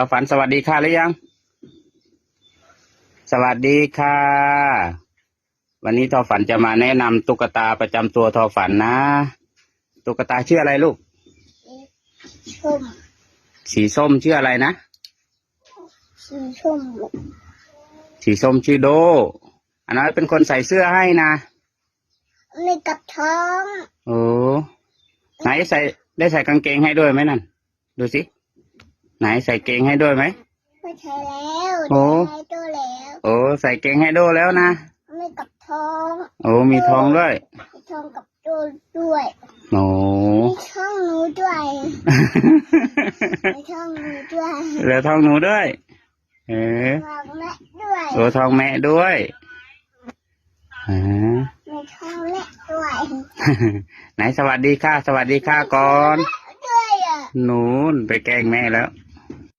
อฝันสวัสดีค่ะหรือยัง สวัสดีค่ะ วันนี้ทอฝันจะมาแนะนำตุ๊กตาประจำตัวทอฝันนะ ตุ๊กตาชื่ออะไรลูกชมสีส้มชื่ออะไรนะ สีชมสีส้มชื่อโด อันนั้นเป็นคนใส่เสื้อให้นะในกับท้อง โอ้ไหนใส่ได้ใส่กางเกงให้ด้วยไหมนั่น ดูสิ ไหนใส่เกงให้ด้วยไหมไม่ใช่แล้วโอ้ใช้ตัวแล้ว โอ้ใส่เกงให้โดแล้วนะในกับท้องโอ้มีทองด้วยมีท้องกับตัวด้วยโอ้มีช่องหนูด้วยมีช่องหนูด้วยเหลือทองหนูด้วยเออวางแม่ด้วยโอ้ทองแม่ด้วยอ่ามีท้องแม่ด้วยไหนสวัสดีค่ะ สวัสดีค่ะก่อนด้วยอะหนูไปแกล้งแม่แล้ว